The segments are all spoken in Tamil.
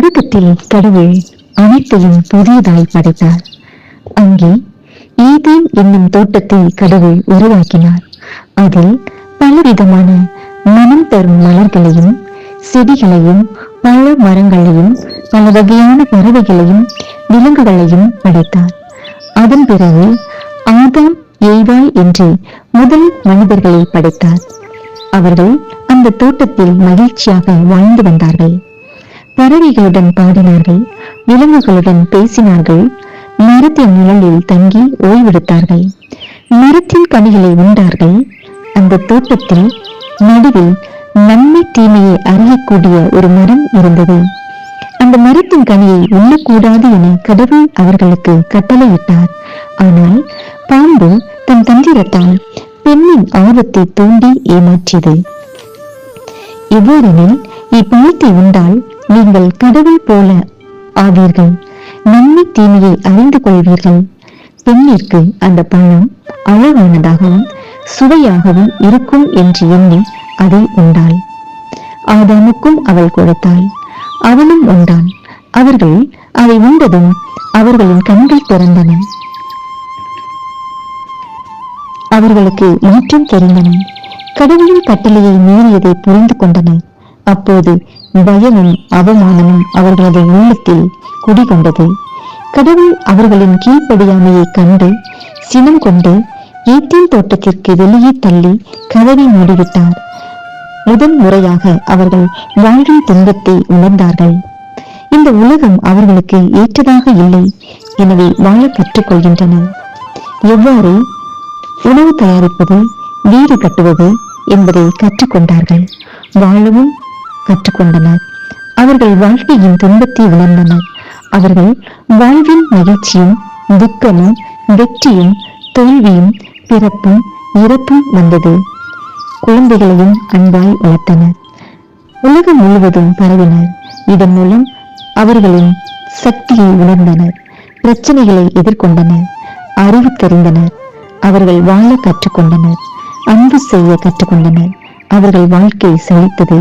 தொடக்கத்தில் கடவுள் அனைத்தையும் புதியதாய் படைத்தார். அங்கே ஈதேன் என்னும் தோட்டத்தை கடவுள் உருவாக்கினார். அதில் பலவிதமான மனம் தரும் மலர்களையும் செடிகளையும் பல மரங்களையும் பல வகையான பறவைகளையும் விலங்குகளையும் படைத்தார். அதன் பிறகு ஆதாம் ஏவாள் என்று முதல் மனிதர்களை படைத்தார். அவர்கள் அந்த தோட்டத்தில் மகிழ்ச்சியாக வாழ்ந்து வந்தார்கள். பறவைகளுடன் பாடினார்கள் விலங்குகளுடன் பேசினார்கள் மரத்தின் நிழலில் தங்கி ஓய்வெடுத்தார்கள். மரத்தின் கனிகளை உண்டார்கள். அந்த தோட்டத்தில் நடுவில் நன்மை தீமையை அறியக்கூடிய ஒரு மரம் இருந்தது. அந்த மரத்தின் கனியை உண்ணக்கூடாது என கடவுள் அவர்களுக்கு கட்டளையிட்டார். ஆனால் பாம்பு தன் தந்திரத்தால் பெண்ணின் ஆர்வத்தை தூண்டி ஏமாற்றியது. எவ்வாறெனில் இப்பழத்தை உண்டால் நீங்கள் கடவுள் போல ஆவீர்கள். நன்மை தீமையை அறிந்து கொள்வீர்கள். பெண்ணிற்கு அந்த பழம் அழகானதாகவும் சுவையாகவும் இருக்கும் என்று எண்ணி அதை உண்டாள். ஆதாமுக்கும் அவள் கொடுத்தாள். அவனும் உண்டான் அவர்கள் அதை உண்டதும் அவர்களின் கண்கள் திறந்தன. அவர்களுக்கு மாற்றம் தெரிந்தன. கடவுளின் கட்டளையை மீறியதை புரிந்து கொண்டனர். அப்போது பயமும் அவமானமும் அவர்களது உள்ளத்தில் குடிகொண்டது. கடவுள் அவர்களின் கீழ்ப்படியாமையை கண்டு சினம் கொண்டு ஏத்தேன் தோட்டத்திற்கு வெளியே தள்ளி கதவை மூடிவிட்டார். முதன் முறையாக அவர்கள் வாழ்வின் துன்பத்தை உணர்ந்தார்கள். இந்த உலகம் அவர்களுக்கு ஏற்றதாக இல்லை எனவே வாழ கற்றுக்கொள்கின்றனர் எவ்வாறு? உணவு தயாரிப்பது வீடு கட்டுவது என்பதை கற்றுக்கொண்டார்கள். வாழவும் கற்றுக்கொண்டனர். அவர்கள் வாழ்க்கையின் துன்பத்தை உணர்ந்தனர் அவர்கள் வாழ்வின் மகிழ்ச்சியும் துக்கமும் வெற்றியும் தோல்வியும் பிறப்பும் இறப்பும் வந்தது. குழந்தைகளையும் அன்பாய் வளர்த்தனர். உலகம் முழுவதும் பரவினர். இதன் மூலம் அவர்களின் சக்தியை உணர்ந்தனர் பிரச்சனைகளை எதிர்கொண்டனர். அறிவு தெரிந்தனர். அவர்கள் வாழ கற்றுக்கொண்டனர். அன்பு செய்ய கற்றுக்கொண்டனர். அவர்கள் வாழ்க்கை செழித்தது.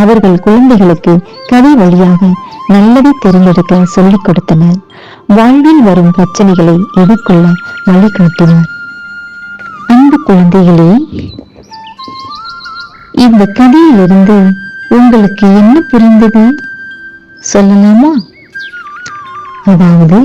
அவர்கள் குழந்தைகளுக்கு கதை வழியாக நல்லதை தெரிந்தெடுக்க சொல்லிக் கொடுத்தனர். வாழ்வில் வரும் பிரச்சனைகளை எதிர்கொள்ள வழிகாட்டினார். அன்பு குழந்தைகளே இந்த கதையிலிருந்து உங்களுக்கு என்ன புரிந்தது? சொல்லலாமா? அதாவது